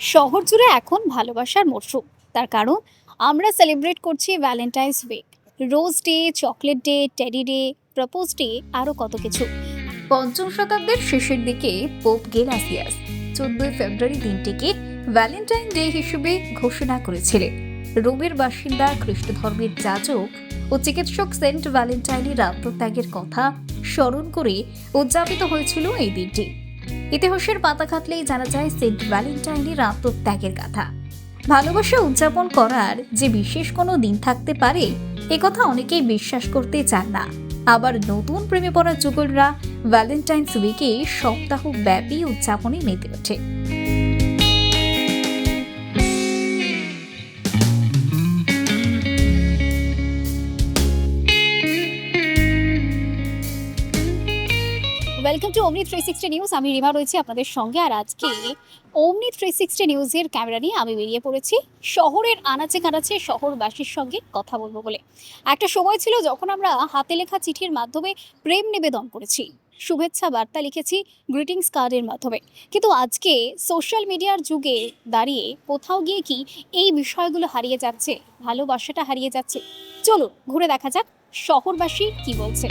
শহর জুড়ে এখন ভালোবাসার মরশুম। তার কারণ, আমরা সেলিব্রেট করছি Valentine's week rose day chocolate day teddy day propose day আরও কত কিছু। পঞ্চম শতাব্দীর শেষের দিকে পোপ গেলাসিয়াস চোদ্দই ফেব্রুয়ারি দিনটিকে ভ্যালেন্টাইন ডে হিসেবে ঘোষণা করেছিলেন। রোমের বাসিন্দা খ্রিস্ট ধর্মের যাজক ও চিকিৎসক সেন্ট ভ্যালেন্টাইনের আত্মত্যাগের কথা স্মরণ করে উদযাপিত হয়েছিল এই দিনটি। ইতিহাসের পাতা খাতলেই জানা যায় সেন্ট ভ্যালেন্টাইনের আত্মত্যাগের কথা ভালোবাসা উদযাপন করার যে বিশেষ কোনো দিন থাকতে পারে একথা অনেকেই বিশ্বাস করতে চান না। আবার নতুন প্রেমে পড়া যুগলরা ভ্যালেন্টাইন্স উইকে সপ্তাহ ব্যাপী উদযাপনে মেতে ওঠে। টু অমনি থ্রি সিক্সটি নিউজ আমি রিমা রয়েছি আপনাদের সঙ্গে, আর আজকে অমনি থ্রি সিক্সটি নিউজের ক্যামেরা নিয়ে আমি বেরিয়ে পড়েছি শহরের আনাচে কানাচে শহরবাসীর সঙ্গে কথা বলব বলে। একটা সময় ছিল যখন আমরা হাতে লেখা চিঠির মাধ্যমে প্রেম নিবেদন করেছি, শুভেচ্ছা বার্তা লিখেছি গ্রিটিংস কার্ডের মাধ্যমে। কিন্তু আজকে সোশ্যাল মিডিয়ার যুগে দাঁড়িয়ে কোথাও গিয়ে কি এই বিষয়গুলো হারিয়ে যাচ্ছে, ভালোবাসাটা হারিয়ে যাচ্ছে? চলুন, ঘুরে দেখা যাক শহরবাসী কি বলছে।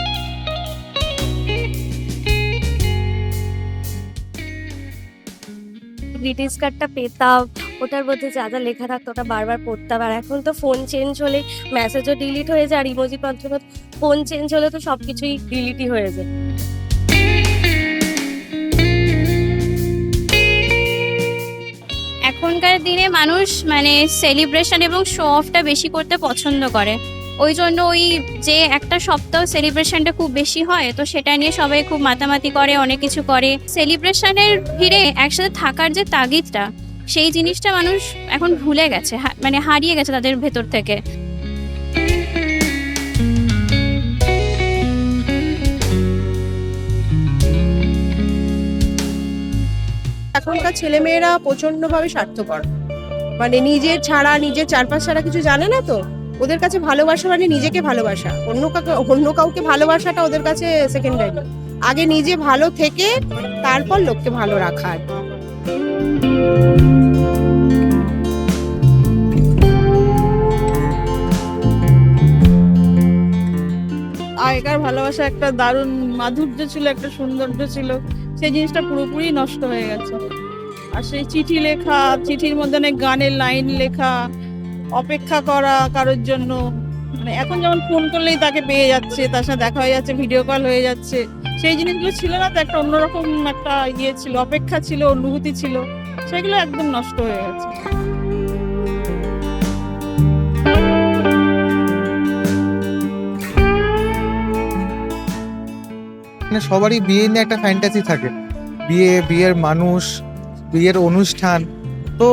গ্রিটিংস কার্ডটা পেতাম, ওটার মধ্যে যা যা লেখা থাকতো ওটা বারবার পড়তাম। আর এখন তো ফোন চেঞ্জ হলে মেসেজও ডিলিট হয়ে যায় আর ইমোজি পত্র ফোন চেঞ্জ হলে তো সব কিছুই ডিলিটই হয়ে যায়। এখনকার দিনে মানুষ মানে সেলিব্রেশন এবং শো অফটা বেশি করতে পছন্দ করে। ওই জন্য ওই যে একটা সপ্তাহ সেলিব্রেশনটা খুব বেশি হয়, তো সেটা নিয়ে সবাই খুব মাতামাতি করে, অনেক কিছু করে। সেলিব্রেশনের ভিড়ে একসাথে থাকার যে তাগিদটা, সেই জিনিসটা মানুষ এখন ভুলে গেছে মানে হারিয়ে গেছে তাদের ভেতর থেকে। এখনকার ছেলেমেয়েরা প্রচন্ডভাবে স্বার্থপর। মানে নিজের ছাড়া, নিজের চারপাশ ছাড়া কিছু জানে না তো? ওদের কাছে ভালোবাসা মানে নিজেকে ভালোবাসা। অন্য কাউকে অন্য কাউকে ভালোবাসাটা ওদের কাছে সেকেন্ডারি আগে নিজে ভালো থেকে তারপর লোককে ভালো রাখা আগেকার ভালোবাসা একটা দারুণ মাধুর্য ছিল, একটা সৌন্দর্য ছিল। সেই জিনিসটা পুরোপুরি নষ্ট হয়ে গেছে। আর সেই চিঠি লেখা, চিঠির মধ্যে অনেক গানের লাইন লেখা অপেক্ষা করা কারোর জন্য। মানে এখন যেমন ফোন করলেই তাকে পেয়ে যাচ্ছে, তার সাথে দেখা হয়ে যাচ্ছে ভিডিও কল হয়ে যাচ্ছে। সেই জিনিসগুলো ছিল না, তো একটা অন্যরকম একটা ইয়ে ছিল, অপেক্ষা ছিল, অনুভূতি ছিল, সেগুলো একদম নষ্ট হয়ে গেছে। মানে সবারই বিয়ে নিয়ে একটা ফ্যান্টাসি থাকে। বিয়ে, বিয়ের মানুষ, বিয়ের অনুষ্ঠান, তো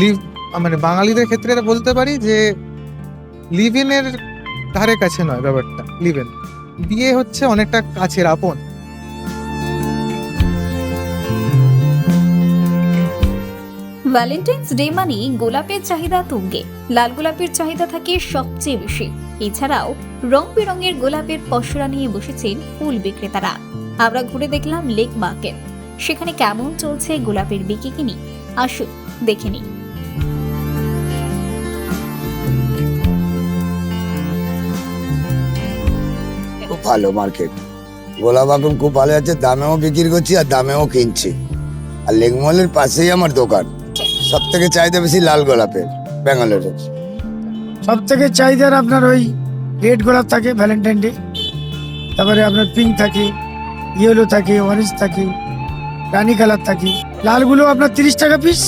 লিভ মানে বাঙালিদের ক্ষেত্রে বলতে পারি যে লিভ ইনের ধারে কাছে নয় ব্যাপারটা লিভ ইন বিয়ে হচ্ছে অনেকটা কাছের আপন। ভ্যালেন্টাইন্স ডে মানেই গোলাপের চাহিদা তুঙ্গে। লাল গোলাপের চাহিদা থাকে সবচেয়ে বেশি। এছাড়াও রং বেরঙের গোলাপের পসরা নিয়ে বসেছেন ফুল বিক্রেতারা। আমরা ঘুরে দেখলাম লেক মার্কেট। সেখানে কেমন চলছে গোলাপের বিকিকিনি আসুন দেখে নিই। ভালো মার্কেট গোলাপ এখন খুব ভালো আছে দামেও বিক্রি করছি আর দামেও কিনছি। আর লেগমলের পাশেই আমার দোকান। সব থেকে চাহিদা বেশি লাল গোলাপের ব্যাঙ্গালোরের। সব থেকে চাহিদার আপনার ওই রেড গোলাপ থাকে ভ্যালেন্টাইন ডে তারপরে আপনার পিঙ্ক থাকে ইয়েলো থাকে অরেঞ্জ থাকে রানি কালার থাকে। লালগুলো আপনার তিরিশ টাকা পিস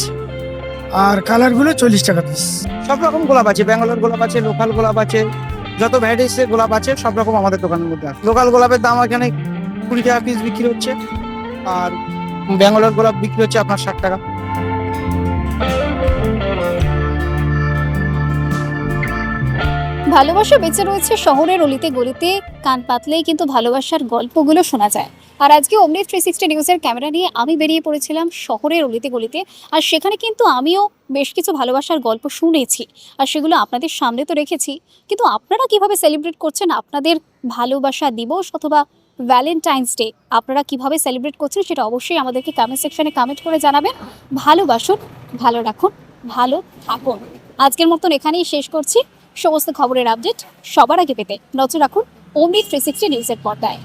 আর কালারগুলো চল্লিশ টাকা পিস সব রকম গোলাপ আছে ব্যাঙ্গালোর গোলাপ আছে লোকাল গোলাপ আছে। যত ভ্যারাইটিসের গোলাপ আছে, সব রকম আমাদের দোকানের মধ্যে আছে। লোকাল গোলাপের দাম এখানে কুড়ি টাকা পিস বিক্রি হচ্ছে, আর ব্যাঙ্গালোর গোলাপ বিক্রি হচ্ছে আপনার ষাট টাকা। ভালোবাসা বেঁচে রয়েছে শহরের অলিতে গলিতে, কান পাতলেই কিন্তু ভালোবাসার গল্পগুলো শোনা যায়। আর আজকে অমনি থ্রি সিক্সটি নিউজের ক্যামেরা নিয়ে আমি বেরিয়ে পড়েছিলাম শহরের অলিতে গলিতে আর সেখানে কিন্তু আমিও বেশ কিছু ভালোবাসার গল্প শুনেছি। আর সেগুলো আপনাদের সামনে তো রেখেছি। কিন্তু আপনারা কীভাবে সেলিব্রেট করছেন আপনাদের ভালোবাসা দিবস অথবা ভ্যালেন্টাইন্স ডে আপনারা কীভাবে সেলিব্রেট করছেন সেটা অবশ্যই আমাদেরকে কমেন্ট সেকশানে কামেন্ট করে জানাবেন। ভালোবাসুন ভালো রাখুন, ভালো থাকুন। আজকের মতন এখানেই শেষ করছি। সমস্ত খবরের আপডেট সবার আগে পেতে নজর রাখুন অমৃত থ্রি সিক্সটি নিউজের পর্দায়।